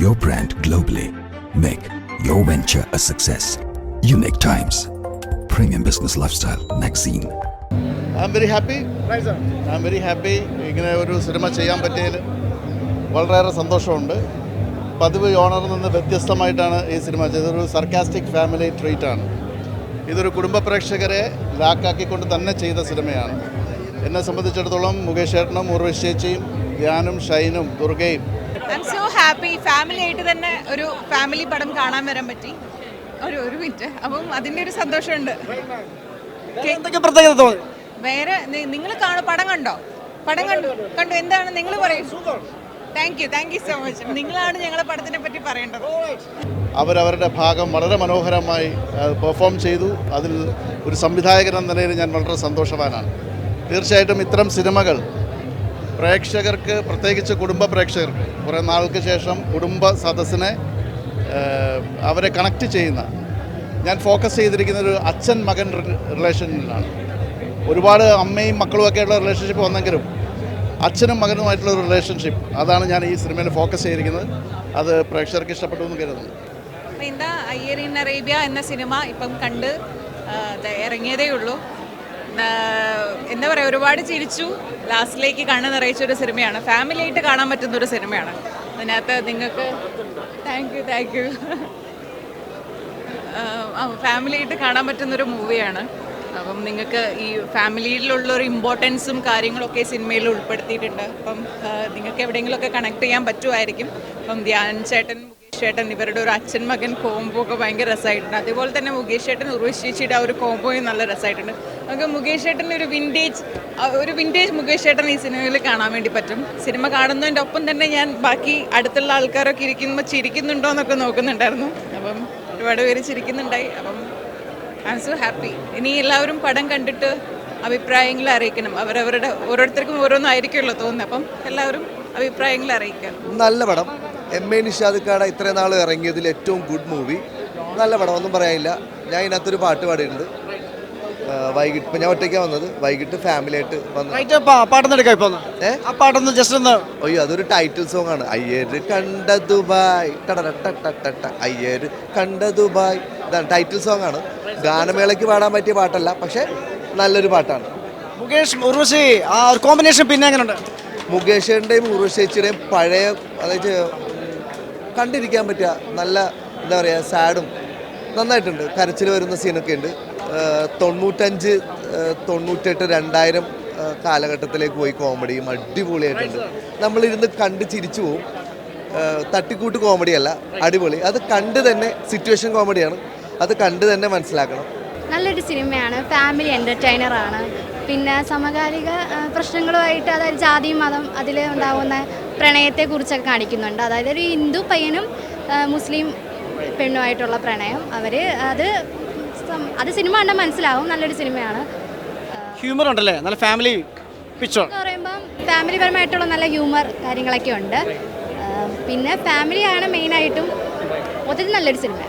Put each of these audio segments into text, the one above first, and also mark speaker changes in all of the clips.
Speaker 1: your brand globally. Make your venture a success. Unique Times. Premium Business Lifestyle Magazine.
Speaker 2: I'm very happy. Right, I'm very happy ഇങ്ങനെ ഒരു cinema ചെയ്യാൻ പറ്റിയതിൽ വളരെയേറെ സന്തോഷമുണ്ട് പതിവ് ഓണറിൽ നിന്ന് വ്യത്യസ്തമായിട്ടാണ് ഈ സിനിമ ചെയ്തത് ഒരു സർക്കാസ്റ്റിക് ഫാമിലി ട്രീറ്റ് ആണ് ഇതൊരു കുടുംബ പ്രേക്ഷകരെ ലാക്കാക്കിക്കൊണ്ട് തന്നെ ചെയ്ത സിനിമയാണ് എന്നെ സംബന്ധിച്ചിടത്തോളം മുകേഷ് ചേട്ടനും ഉർവശി ചേച്ചിയും ധ്യാനും ഷൈനും ദുർഗയും
Speaker 3: I'm so happy family ആയിട്ട് തന്നെ ഒരു ഫാമിലി പടം കാണാൻ വരാൻ പറ്റി. ഒരു ഒരു മിനിറ്റ്. അപ്പം അതിന്റെ ഒരു സന്തോഷമുണ്ട്.
Speaker 4: എന്തൊക്കെ പ്രത്യേകത
Speaker 3: വേറെ നിങ്ങൾ കാണും പടം കണ്ടോ? പടം കണ്ടു. കണ്ടു. എന്താണ്? നിങ്ങൾ പറയും. Thank you thank you so much നിങ്ങളാണ് ഞങ്ങളെ പടത്തിനെ പറ്റി പറയേണ്ടത്.
Speaker 2: അവരവരുടെ ഭാഗം വളരെ മനോഹരമായി പെർഫോം ചെയ്തു. അതിൽ ഒരു സംവിധായകൻ എന്ന നിലയിൽ ഞാൻ വളരെ സന്തോഷവാനാണ്. തീർച്ചയായിട്ടും ഇത്തരം സിനിമകൾ പ്രേക്ഷകർക്ക് പ്രത്യേകിച്ച് കുടുംബ പ്രേക്ഷകർക്ക് കുറേ നാൾക്ക് ശേഷം കുടുംബ സദസ്സിനെ അവരെ കണക്ട് ചെയ്യുന്ന ഞാൻ ഫോക്കസ് ചെയ്തിരിക്കുന്ന ഒരു അച്ഛൻ മകൻ റിലേഷനിലാണ് ഒരുപാട് അമ്മയും മക്കളുമൊക്കെയുള്ള റിലേഷൻഷിപ്പ് വന്നെങ്കിലും അച്ഛനും മകനുമായിട്ടുള്ള ഒരു റിലേഷൻഷിപ്പ് അതാണ് ഞാൻ ഈ സിനിമയിൽ ഫോക്കസ് ചെയ്തിരിക്കുന്നത്. അത് പ്രേക്ഷകർക്ക് ഇഷ്ടപ്പെട്ടു എന്ന് കരുതുന്നു.
Speaker 3: എന്താ അറേബ്യ എന്ന സിനിമ ഇപ്പം കണ്ട് ഇറങ്ങിയതേ ഉള്ളൂ. എന്താ പറയുക ഒരുപാട് ചിരിച്ചു. ലാസ്റ്റിലേക്ക് കണ്ണ് നിറയിച്ച ഒരു സിനിമയാണ്. ഫാമിലി ആയിട്ട് കാണാൻ പറ്റുന്ന ഒരു സിനിമയാണ്. അതിനകത്ത് നിങ്ങൾക്ക് thank you thank you family ആയിട്ട് കാണാൻ പറ്റുന്ന ഒരു മൂവിയാണ് അപ്പം നിങ്ങൾക്ക് ഈ ഫാമിലിയിലുള്ള ഒരു ഇമ്പോർട്ടൻസും കാര്യങ്ങളൊക്കെ സിനിമയിൽ ഉൾപ്പെടുത്തിയിട്ടുണ്ട്. അപ്പം നിങ്ങൾക്ക് എവിടെയെങ്കിലുമൊക്കെ കണക്ട് ചെയ്യാൻ പറ്റുമായിരിക്കും. അപ്പം ധ്യാൻ ചേട്ടൻ ചേട്ടൻ ഇവരുടെ ഒരു അച്ഛൻ മകൻ കോംബോ ഒക്കെ ഭയങ്കര രസമായിട്ടുണ്ട്. അതുപോലെ തന്നെ മുകേഷ് ചേട്ടൻ ഉർവശി ചേച്ചിയുടെ ആ ഒരു കോംബോയും നല്ല രസമായിട്ടുണ്ട്. നമുക്ക് മുകേഷ് ചേട്ടന്റെ ഒരു വിന്റേജ് ഒരു വിന്റേജ് മുകേഷ് ചേട്ടൻ ഈ സിനിമയിൽ കാണാൻ വേണ്ടി പറ്റും. സിനിമ കാണുന്നതിന്റെ ഒപ്പം തന്നെ ഞാൻ ബാക്കി അടുത്തുള്ള ആൾക്കാരൊക്കെ ഇരിക്കുമ്പോൾ ചിരിക്കുന്നുണ്ടോ എന്നൊക്കെ നോക്കുന്നുണ്ടായിരുന്നു. അപ്പം ഒരുപാട് പേര് ചിരിക്കുന്നുണ്ടായി. അപ്പം ഐ എം സോ ഹാപ്പി ഇനി എല്ലാവരും പടം കണ്ടിട്ട് അഭിപ്രായങ്ങൾ അറിയിക്കണം. അവരവരുടെ ഓരോരുത്തർക്കും ഓരോന്നായിരിക്കുമല്ലോ തോന്നുന്നത്. അപ്പം എല്ലാവരും അഭിപ്രായങ്ങൾ അറിയിക്കുക.
Speaker 5: നല്ല പടം. എം എ നിഷാദ് കാട ഇത്രയും നാൾ ഇറങ്ങിയതിൽ ഏറ്റവും ഗുഡ് മൂവി നല്ല പടം ഒന്നും പറയാനില്ല. ഞാൻ ഇതിനകത്തൊരു പാട്ട് പാടിയിട്ടുണ്ട്. വൈകിട്ട് ഇപ്പം ഞാൻ ഒറ്റയ്ക്കാണ് വന്നത്. വൈകിട്ട് ഫാമിലി ആയിട്ട് വന്നു
Speaker 4: പാട്ടൊന്നും ജസ്റ്റ് ഒന്ന്.
Speaker 5: അയ്യോ അതൊരു ടൈറ്റിൽ സോങ് ആണ്. അയ്യര് കണ്ട ദുബായ്. അയ്യര് കണ്ട ദുബായ് ഇതാണ് ടൈറ്റിൽ സോങ് ആണ്. ഗാനമേളയ്ക്ക് പാടാൻ പറ്റിയ പാട്ടല്ല പക്ഷെ നല്ലൊരു പാട്ടാണ്.
Speaker 4: മുകേഷ് ഉർവശി ആ കോമ്പിനേഷൻ പിന്നെ എങ്ങനെയുണ്ട്
Speaker 5: മുകേഷിന്റെയും ഉർവശേച്ചിയുടെയും പഴയ അതായത് കണ്ടിരിക്കാൻ പറ്റുക നല്ല എന്താ പറയുക സാഡും നന്നായിട്ടുണ്ട്. കരച്ചിൽ വരുന്ന സീനൊക്കെ ഉണ്ട്. തൊണ്ണൂറ്റഞ്ച് തൊണ്ണൂറ്റെട്ട് രണ്ടായിരം കാലഘട്ടത്തിലേക്ക് പോയി കോമഡിയും അടിപൊളിയായിട്ടുണ്ട്. നമ്മളിരുന്ന് കണ്ട് ചിരിച്ചു പോവും. തട്ടിക്കൂട്ട് കോമഡിയല്ല അടിപൊളി. അത് കണ്ട് തന്നെ സിറ്റുവേഷൻ കോമഡിയാണ് അത് കണ്ട് തന്നെ മനസ്സിലാക്കണം.
Speaker 6: നല്ലൊരു സിനിമയാണ്. ഫാമിലി എന്റർടൈനർ ആണ്. പിന്നെ സമകാലിക പ്രശ്നങ്ങളുമായിട്ട് അതായത് ജാതി മതം അതിൽ ഉണ്ടാകുന്ന പ്രണയത്തെക്കുറിച്ചൊക്കെ കാണിക്കുന്നുണ്ട്. അതായത് ഒരു ഹിന്ദു പയ്യനും മുസ്ലിം പെണ്ണുമായിട്ടുള്ള പ്രണയം. അവർ അത് അത് സിനിമ കണ്ടാൽ മനസ്സിലാവും. നല്ലൊരു സിനിമയാണ്.
Speaker 4: ഹ്യൂമർ ഉണ്ടല്ലേ? നല്ല ഫാമിലി പിക്ചർ
Speaker 6: എന്ന് പറയുമ്പം ഫാമിലിപരമായിട്ടുള്ള നല്ല ഹ്യൂമർ കാര്യങ്ങളൊക്കെ ഉണ്ട്. പിന്നെ ഫാമിലിയാണ് മെയിനായിട്ടും മൊത്തത്തിൽ നല്ലൊരു സിനിമ.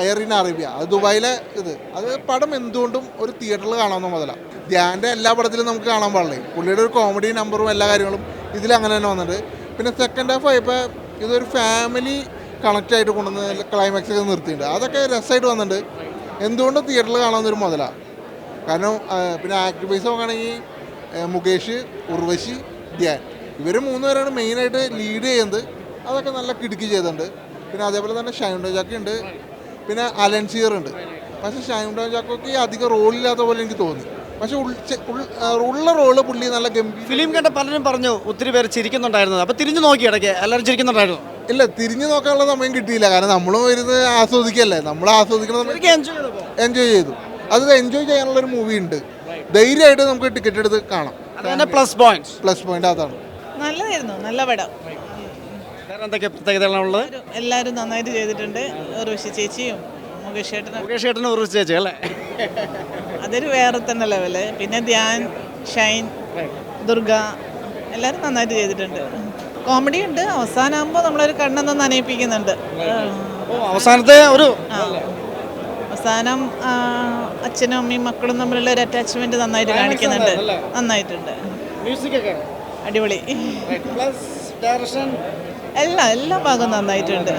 Speaker 7: അയറിൻ അറേബ്യ അത് ദുബായിലെ ഇത്. അത് പടം എന്തുകൊണ്ടും ഒരു തിയേറ്ററിൽ കാണാവുന്ന മുതലാണ് ധ്യാന്റെ എല്ലാ പടത്തിലും നമുക്ക് കാണാൻ പാടില്ലേ? പുള്ളിയുടെ ഒരു കോമഡി നമ്പറും എല്ലാ കാര്യങ്ങളും ഇതിൽ അങ്ങനെ തന്നെ വന്നിട്ടുണ്ട് പിന്നെ സെക്കൻഡ് ഹാഫ് ആയപ്പോൾ ഇതൊരു ഫാമിലി കണക്റ്റ് ആയിട്ട് കൊണ്ടുവന്ന് ക്ലൈമാക്സ് ഒക്കെ നിർത്തിയിട്ടുണ്ട്. അതൊക്കെ രസമായിട്ട് വന്നിട്ടുണ്ട്. എന്തുകൊണ്ടും തിയേറ്ററിൽ കാണാൻ ഒരു മുതല. കാരണം പിന്നെ ആക്ടർ വൈസ് നോക്കുകയാണെങ്കിൽ മുകേഷ് ഉർവശി ധ്യാൻ. ഇവർ മൂന്നുപേരാണ് മെയിനായിട്ട് ലീഡ് ചെയ്യുന്നത്. അതൊക്കെ നല്ല കിടുക്കി ചെയ്തിട്ടുണ്ട്. പിന്നെ അതേപോലെ തന്നെ ഷൈൻ ജാക്കി ഉണ്ട്. പിന്നെ അലൻസിയർ ഉണ്ട്. പക്ഷേ ഷൈൻ ജാക്കൊക്കെ അധികം റോളില്ലാത്ത പോലെ എനിക്ക് തോന്നി. പക്ഷെ ഉള്ള റോൾ പുള്ളി നല്ല ഗംഭീര
Speaker 4: ഫിലിം കണ്ട പലരും പറഞ്ഞു ഒത്തിരി പേര് ചിരിക്കുന്നുണ്ടായിരുന്നത് അപ്പൊ തിരിഞ്ഞു നോക്കി ഇടയ്ക്ക്. എല്ലാവരും ചിരിക്കുന്നുണ്ടായിരുന്നു.
Speaker 7: ഇല്ല തിരിഞ്ഞു നോക്കാനുള്ള സമയം കിട്ടിയില്ല. കാരണം നമ്മളും ഇരുന്ന് ആസ്വദിക്കല്ലേ? നമ്മൾ ആസ്വദിക്കുന്ന സമയത്ത്
Speaker 4: എൻജോയ്
Speaker 7: ചെയ്തു. അത് എൻജോയ് ചെയ്യാനുള്ള ഒരു മൂവി ഉണ്ട്. ധൈര്യമായിട്ട് നമുക്ക് ടിക്കറ്റ് എടുത്ത് കാണാം.
Speaker 4: അതന്നെ പ്ലസ് പോയിന്റ്സ്
Speaker 7: പ്ലസ് പോയിന്റ് അതാണ്.
Speaker 8: നല്ലതായിരുന്നു. നല്ല പടം.
Speaker 4: വേറെ എന്തൊക്കെ പ്രത്യേകതകളാണ് ഉള്ളത്?
Speaker 8: എല്ലാവരും നന്നായിട്ട് ചെയ്തിട്ടുണ്ട്. ഋഷി ചേച്ചിയും മുകേഷ് ചേട്ടനും
Speaker 4: മുകേഷ് ചേട്ടനും ഉറച്ചു ചേച്ചി അല്ലേ?
Speaker 8: അതൊരു വേറെ തന്നെ ലെവൽ പിന്നെ ധ്യാൻ ഷൈൻ ദുർഗ എല്ലാവരും നന്നായിട്ട് ചെയ്തിട്ടുണ്ട്. കോമഡി ഉണ്ട്. അവസാനമാകുമ്പോൾ നമ്മളൊരു കണ്ണൊന്ന് നനയിപ്പിക്കുന്നുണ്ട്
Speaker 4: അവസാനത്തെ ഒരു
Speaker 8: അവസാനം അച്ഛനും അമ്മയും മക്കളും തമ്മിലുള്ള ഒരു അറ്റാച്ച്മെന്റ് നന്നായിട്ട് കാണിക്കുന്നുണ്ട്. നന്നായിട്ടുണ്ട്. അടിപൊളി. എല്ലാ എല്ലാ ഭാഗവും നന്നായിട്ടുണ്ട്.